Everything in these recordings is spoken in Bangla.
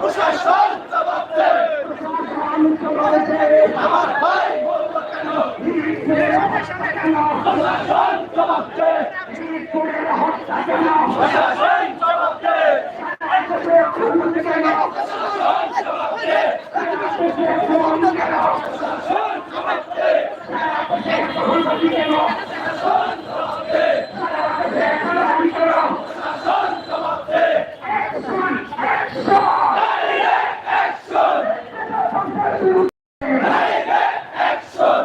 প্রশাসন জবাব দে আমার ভাই বলব কেন প্রশাসন জবাব দে প্রশাসন জবাব দে অ্যাকশন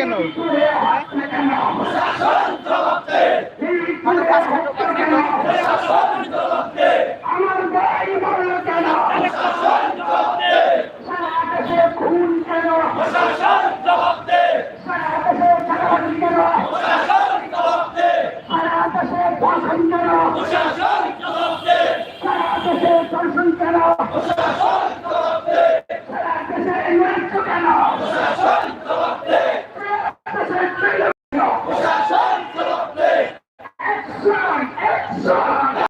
কেন প্রশাসন জবাব দে প্রশাসন খুন কেন প্রশাসন জবাব দে সারা দেশে ছাড়াছাড়ি কেন প্রশাসন জবাব দে সারা দেশে ধর্ষণ কেন প্রশাসন জবাব দে সারা দেশে ধর্ষণ কেন প্রশাসন জবাব দে সারা দেশে মৃত্যু কেন প্রশাসন জবাব দে প্রশাসন জবাব দে Action! Action!